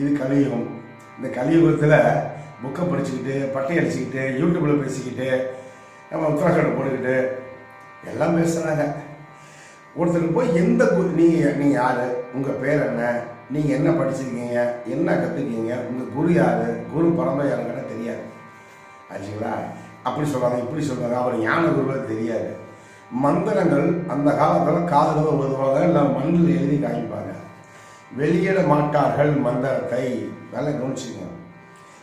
இது கலியுகம். இந்த கலியுகத்தில் புக்கை படிச்சுக்கிட்டு பட்டை அடிச்சுக்கிட்டு யூடியூப்பில் பேசிக்கிட்டு நம்ம உத்தரகாண்ட் போட்டுக்கிட்டு எல்லாம் பேசுகிறாங்க ஒருத்தருக்கு போய் எந்த குரு நீங்கள் நீங்கள் யார்? உங்கள் பேர் என்ன? நீங்கள் என்ன படிச்சிருக்கீங்க? என்ன கற்றுக்கீங்க உங்கள் குரு யார்? குரு பரம்பரை யாருன்னு தெரியாது. ஆச்சுங்களா? அப்படி சொல்கிறாங்க இப்படி சொல்கிறாங்க அவர் ஞான குருவை தெரியாது. மந்திரங்கள் அந்த காலத்தில் காதல ஓதுவாங்க இல்லை மண்ணில் எழுதி காமிப்பாங்க. வெளியிட மாட்டார்கள் மந்திரத்தை. நல்லா கவனிச்சுங்க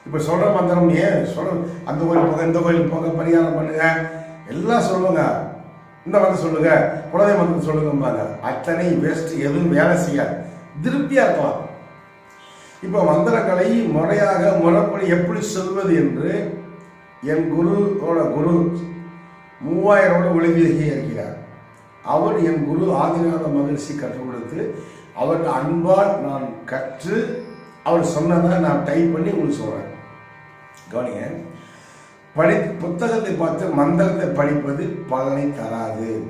இப்போ சொல்கிற மந்திரம் ஏன்? சொல்ல அந்த கோயில் போக இந்த கோயில் போக பரிகாரம் பண்ணுங்க. எல்லாம் சொல்லுங்க. இந்த மந்திரம் சொல்லுங்க குலதெய்வ மந்திரம் சொல்லுங்கம்பாங்க. அத்தனை வேஸ்ட் எதுவும் வேலை செய்யாது. திருப்தியாக இருக்கலாம். இப்போ மந்திரங்களை முறையாக முறைப்படி எப்படி சொல்வது என்று என் குருவோட குரு மூவாயிரோட ஒளிவிலகி இருக்கிறார் அவர் என் குரு ஆதிநாத மகிழ்ச்சி கற்றுக் கொடுத்து அவர்கிட்ட அன்பால் நான் கற்று அவர் சொன்னதை நான் டைப் பண்ணி உங்களுக்கு சொல்கிறேன் கவனிங்க. படி புத்தகத்தை பார்த்து மந்திரத்தை படிப்பது பலனை தராது.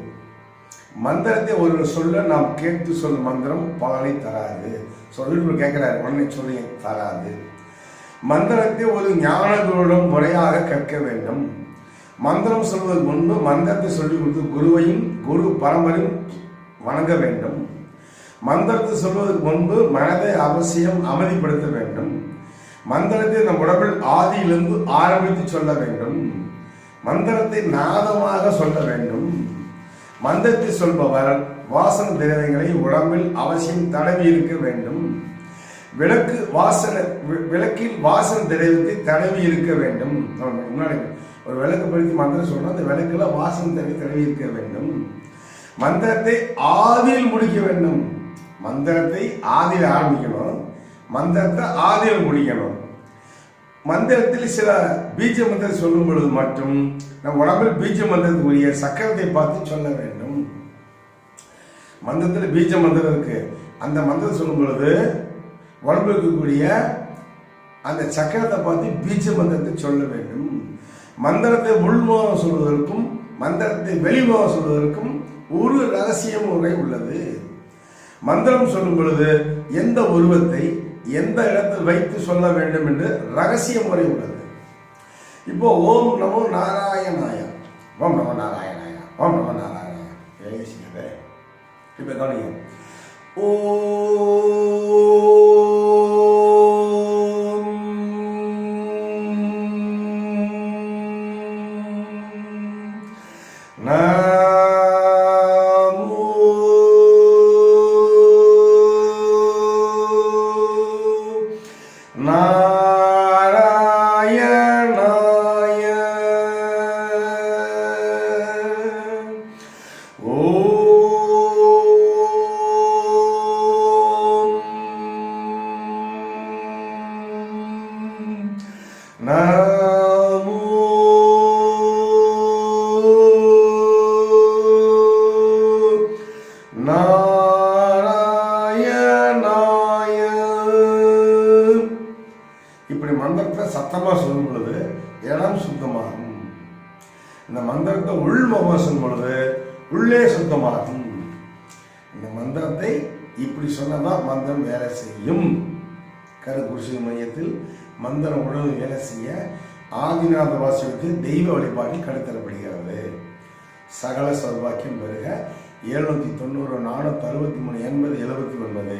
மந்திரத்தை ஒரு சொல்ல நாம் கேட்டு சொல்லும் மந்திரம் பலனை தராது. சொல்லி கேட்கிறார். உடனே சொல்லி தராது. மந்திரத்தை ஒரு ஞானகுருடன் முறையாக கற்க வேண்டும். மந்திரம் சொல்வதற்கு முன்பு மந்திரத்தை சொல்லிக் கொடுத்து குருவையும் குரு பரம்பரையும் வணங்க வேண்டும். மந்திரத்தை சொல்வதற்கு முன்பு மனதை அவசியம் அமைதிப்படுத்த வேண்டும். மந்திரத்தை நம் உடம்பில் ஆதியிலிருந்து ஆரம்பித்து சொல்ல வேண்டும். மந்திரத்தை நாதமாக சொல்ல வேண்டும். மந்திரத்தை சொல்பவர் வாசன திரவியங்களை உடம்பில் அவசியம் தடவி இருக்க வேண்டும். விளக்கு வாசன விளக்கில் வாசன திரவியத்தை தடவி இருக்க வேண்டும். முன்னாடி ஒரு விளக்கு படுத்தி மந்திரம் சொன்னா அந்த விளக்குல வாசன தடவி தடவி இருக்க வேண்டும். மந்திரத்தை ஆதியில் முடிக்க வேண்டும். மந்திரத்தை ஆதியில் ஆரம்பிக்கணும். மந்திரத்தை ஆதியில் முடிக்கணும். மந்திரத்தில் சில பீஜ மந்திரம் சொல்லும் பொழுது மட்டும் நம் உடம்பில் பீஜ மந்திரத்துக்குரிய சக்கரத்தை பார்த்து சொல்ல வேண்டும். மந்திரத்தில் பீஜ மந்திரம் இருக்கு. அந்த மந்திரம் சொல்லும் பொழுது உடம்பில் இருக்கக்கூடிய அந்த சக்கரத்தை பார்த்து பீஜ மந்திரத்தை சொல்ல வேண்டும். மந்திரத்தை உள்முகம் சொல்வதற்கும் மந்திரத்தை வெளிமுகம் சொல்வதற்கும் ஒரு ரகசிய முறை உள்ளது. மந்திரம் சொல்லும் பொழுது எந்த உருவத்தை எந்த இடத்தில் வைத்து சொல்ல வேண்டும் என்று ரகசிய முறை உள்ளது. இப்போ ஓம் நமோ நாராயணாய ஓம் நமோ நாராயணாய ஓம் நமோ நாராயணாய. இப்போ கவனிங்க ஓ நாராயணாய ஓம் நமோ இப்படி மந்திரத்தை சத்தமாக சொல்லும் பொழுது இடம் சுத்தமாகும். இந்த மந்திரத்தை உள்முகமாக சொல்லும் பொழுது உள்ளே சுத்தமாகும். இந்த மந்திரத்தை இப்படி சொன்னதான் மந்திரம் வேலை செய்யும். கருக்குசி மையத்தில் மந்திரம் உணவு வேலை செய்ய ஆதிநாத வாசியத்துக்கு தெய்வ வழிபாட்டில் கடுத்தரப்படுகிறது சகல சௌபாக்கியம் பெருக. எழுநூத்தி தொண்ணூறு நானூற்றி அறுபத்தி மூணு எண்பது எழுபத்தி ஒன்பது.